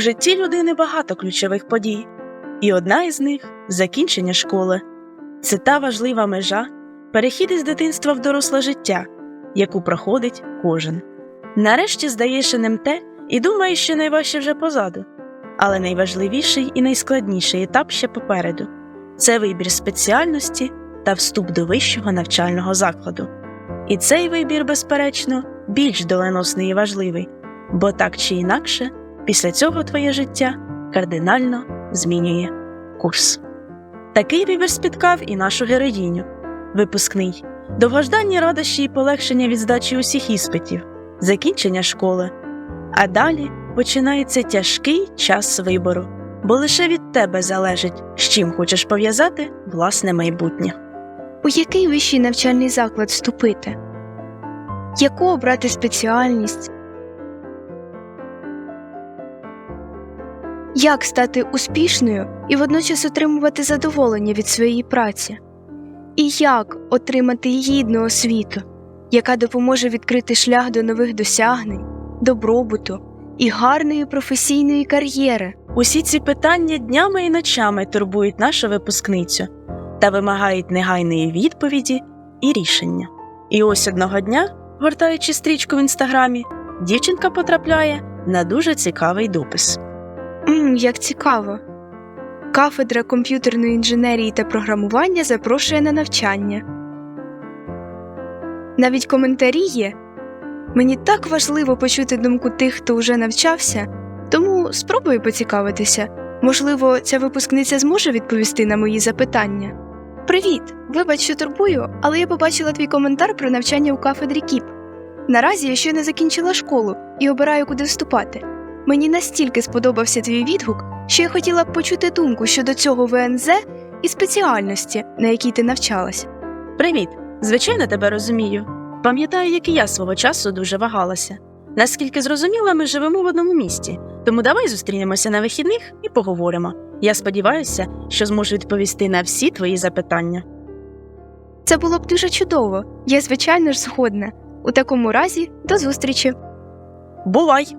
У житті людини багато ключових подій, і одна із них закінчення школи. Це та важлива межа, перехід із дитинства в доросле життя, яку проходить кожен. Нарешті здаєш НМТ і думаєш, що найважче вже позаду. Але найважливіший і найскладніший етап ще попереду це вибір спеціальності та вступ до вищого навчального закладу. І цей вибір, безперечно, більш доленосний і важливий, бо так чи інакше, після цього твоє життя кардинально змінює курс. Такий вибір спіткав і нашу героїню, випускний, довгожданні радощі і полегшення від здачі усіх іспитів, закінчення школи. А далі починається тяжкий час вибору, бо лише від тебе залежить, з чим хочеш пов'язати власне майбутнє. У який вищий навчальний заклад вступити? Яку обрати спеціальність? Як стати успішною і водночас отримувати задоволення від своєї праці? І як отримати гідну освіту, яка допоможе відкрити шлях до нових досягнень, добробуту і гарної професійної кар'єри? Усі ці питання днями і ночами турбують нашу випускницю та вимагають негайної відповіді і рішення. І ось одного дня, гортаючи стрічку в інстаграмі, дівчинка потрапляє на дуже цікавий допис. Мм, як цікаво. Кафедра комп'ютерної інженерії та програмування запрошує на навчання. Навіть коментарі є. Мені так важливо почути думку тих, хто вже навчався, тому спробую поцікавитися. Можливо, ця випускниця зможе відповісти на мої запитання. Привіт! Вибач, що турбую, але я побачила твій коментар про навчання у кафедрі КІП. Наразі я ще не закінчила школу і обираю, куди вступати. Мені настільки сподобався твій відгук, що я хотіла б почути думку щодо цього ВНЗ і спеціальності, на якій ти навчалась. Привіт! Звичайно, тебе розумію. Пам'ятаю, як і я свого часу дуже вагалася. Наскільки зрозуміла, ми живемо в одному місті, тому давай зустрінемося на вихідних і поговоримо. Я сподіваюся, що зможу відповісти на всі твої запитання. Це було б дуже чудово. Я, звичайно ж, згодна. У такому разі, до зустрічі. Бувай!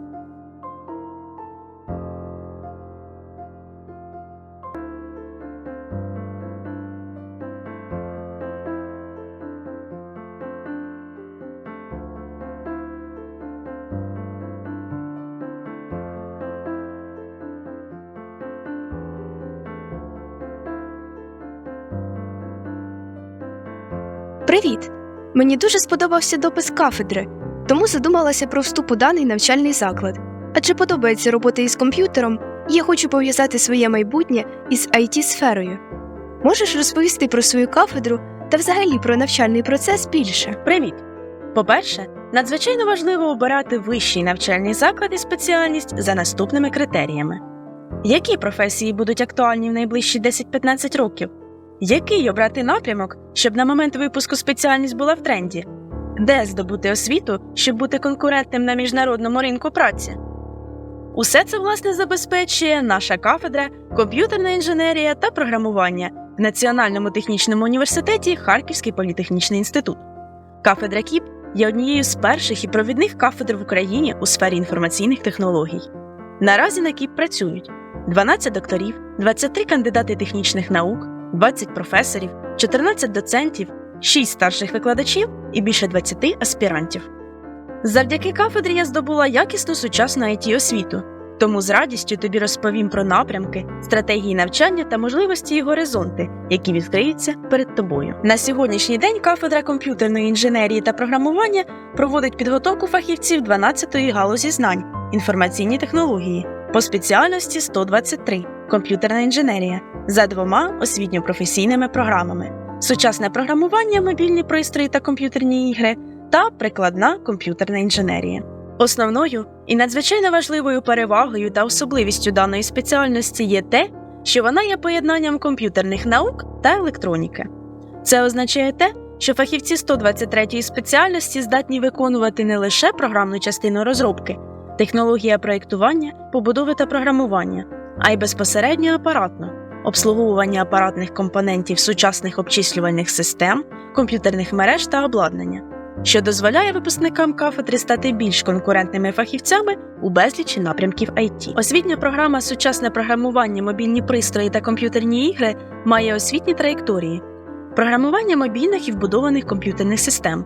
Привіт! Мені дуже сподобався допис кафедри, тому задумалася про вступ у даний навчальний заклад. Адже подобається робота із комп'ютером, і я хочу пов'язати своє майбутнє із it сферою Можеш розповісти про свою кафедру та взагалі про навчальний процес більше? Привіт! По-перше, надзвичайно важливо обирати вищий навчальний заклад і спеціальність за наступними критеріями: які професії будуть актуальні в найближчі 10-15 років, який обрати напрямок, щоб на момент випуску спеціальність була в тренді, де здобути освіту, щоб бути конкурентним на міжнародному ринку праці. Усе це власне забезпечує наша кафедра комп'ютерна інженерія та програмування в Національному технічному університеті Харківський політехнічний інститут. Кафедра КІП є однією з перших і провідних кафедр в Україні у сфері інформаційних технологій. Наразі на КІП працюють 12 докторів, 23 кандидати технічних наук, 20 професорів, 14 доцентів, 6 старших викладачів і більше 20 аспірантів. Завдяки кафедрі я здобула якісну сучасну it освіту, тому з радістю тобі розповім про напрямки, стратегії навчання та можливості і горизонти, які відкриються перед тобою. На сьогоднішній день кафедра комп'ютерної інженерії та програмування проводить підготовку фахівців 12-ї галузі знань, інформаційні технології по спеціальності 123 комп'ютерна інженерія за двома освітньо-професійними програмами: сучасне програмування, мобільні пристрої та комп'ютерні ігри та прикладна комп'ютерна інженерія. Основною і надзвичайно важливою перевагою та особливістю даної спеціальності є те, що вона є поєднанням комп'ютерних наук та електроніки. Це означає те, що фахівці 123-ї спеціальності здатні виконувати не лише програмну частину розробки, технологія проєктування, побудови та програмування, а й безпосередньо апаратно, обслуговування апаратних компонентів сучасних обчислювальних систем, комп'ютерних мереж та обладнання. що дозволяє випускникам кафедри стати більш конкурентними фахівцями у безлічі напрямків IT. Освітня програма Сучасне програмування, мобільні пристрої та комп'ютерні ігри має освітні траєкторії, програмування мобільних і вбудованих комп'ютерних систем.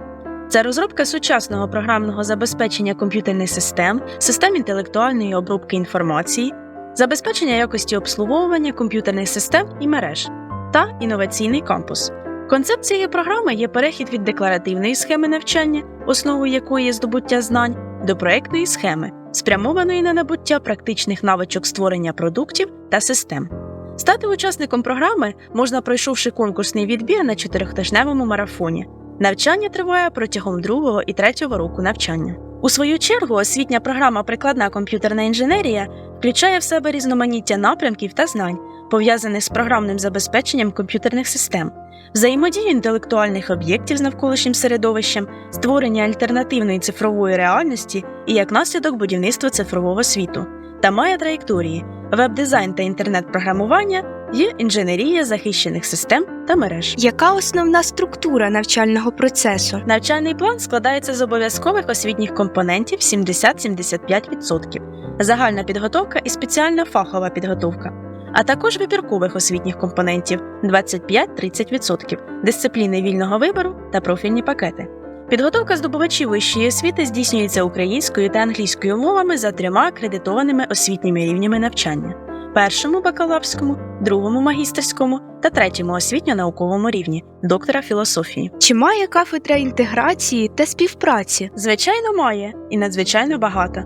Це розробка сучасного програмного забезпечення комп'ютерних систем, систем інтелектуальної обробки інформації, забезпечення якості обслуговування комп'ютерних систем і мереж та інноваційний кампус. Концепцією програми є перехід від декларативної схеми навчання, основою якої є здобуття знань, до проектної схеми, спрямованої на набуття практичних навичок створення продуктів та систем. Стати учасником програми можна, пройшовши конкурсний відбір на чотирьохтижневому марафоні. Навчання триває протягом другого і третього року навчання. У свою чергу, освітня програма Прикладна комп'ютерна інженерія включає в себе різноманіття напрямків та знань, пов'язаних з програмним забезпеченням комп'ютерних систем, взаємодію інтелектуальних об'єктів з навколишнім середовищем, створення альтернативної цифрової реальності і як наслідок будівництва цифрового світу, та має траєкторії веб-дизайн та інтернет-програмування є інженерія захищених систем та мереж. Яка основна структура навчального процесу? Навчальний план складається з обов'язкових освітніх компонентів 70-75%, загальна підготовка і спеціальна фахова підготовка, а також вибіркових освітніх компонентів 25-30%, дисципліни вільного вибору та профільні пакети. Підготовка здобувачів вищої освіти здійснюється українською та англійською мовами за трьома акредитованими освітніми рівнями навчання: першому бакалаврському, другому магістерському та третьому освітньо-науковому рівні доктора філософії. Чи має кафедра інтеграції та співпраці? Звичайно, має і надзвичайно багато.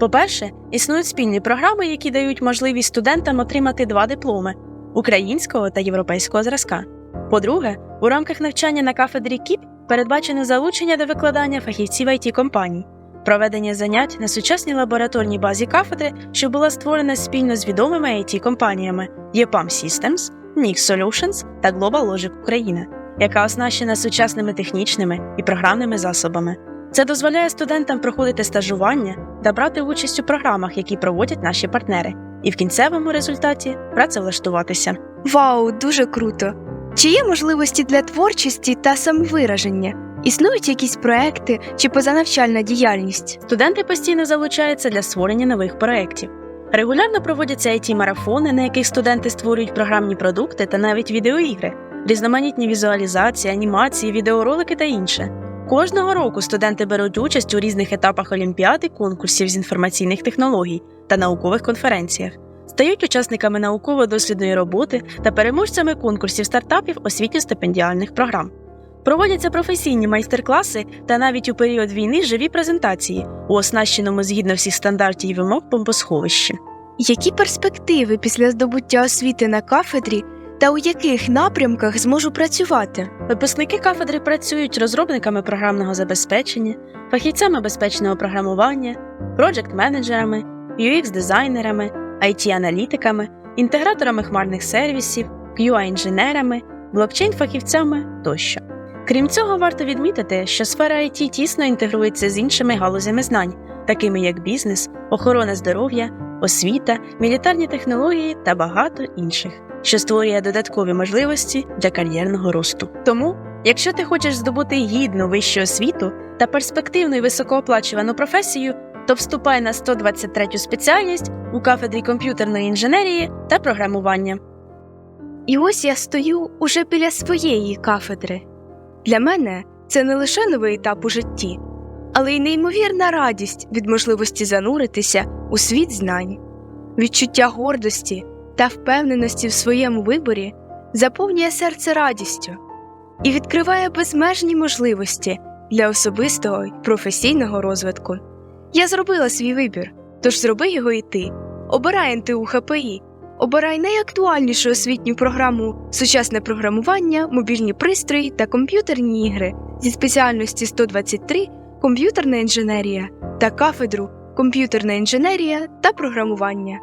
По-перше, існують спільні програми, які дають можливість студентам отримати два дипломи українського та європейського зразка. По-друге, у рамках навчання на кафедрі КІП передбачено залучення до викладання фахівців it компаній, проведення занять на сучасній лабораторній базі кафедри, що була створена спільно з відомими it компаніями EPAM Systems, Nix Solutions та Global Logic Україна, яка оснащена сучасними технічними і програмними засобами. Це дозволяє студентам проходити стажування та брати участь у програмах, які проводять наші партнери, і в кінцевому результаті працевлаштуватися. Вау, дуже круто! Чи є можливості для творчості та самовираження? Існують якісь проекти чи позанавчальна діяльність? Студенти постійно залучаються для створення нових проєктів. Регулярно проводяться it марафони на яких студенти створюють програмні продукти та навіть відеоігри, різноманітні візуалізації, анімації, відеоролики та інше. Кожного року студенти беруть участь у різних етапах олімпіад і конкурсів з інформаційних технологій та наукових конференціях, стають учасниками науково-дослідної роботи та переможцями конкурсів стартапів освітньо-стипендіальних програм. Проводяться професійні майстер-класи та навіть у період війни живі презентації у оснащеному згідно всіх стандартів і вимог бомбосховищі. Які перспективи після здобуття освіти на кафедрі та у яких напрямках зможу працювати? Випускники кафедри працюють розробниками програмного забезпечення, фахівцями безпечного програмування, проджект-менеджерами, UX-дизайнерами, IT-аналітиками, інтеграторами хмарних сервісів, QA-інженерами, блокчейн-фахівцями тощо. Крім цього, варто відмітити, що сфера IT тісно інтегрується з іншими галузями знань, такими як бізнес, охорона здоров'я, освіта, мілітарні технології та багато інших, що створює додаткові можливості для кар'єрного росту. Тому, якщо ти хочеш здобути гідну вищу освіту та перспективну і високооплачувану професію, то вступай на 123 спеціальність у кафедрі комп'ютерної інженерії та програмування. І ось я стою уже біля своєї кафедри. Для мене це не лише новий етап у житті, але й неймовірна радість від можливості зануритися у світ знань. Відчуття гордості та впевненості в своєму виборі заповнює серце радістю і відкриває безмежні можливості для особистого й професійного розвитку. Я зробила свій вибір, тож зроби його і ти. Обирай НТУ ХПІ. Обирай найактуальнішу освітню програму сучасне програмування, мобільні пристрої та комп'ютерні ігри зі спеціальності 123 комп'ютерна інженерія та кафедру комп'ютерна інженерія та програмування.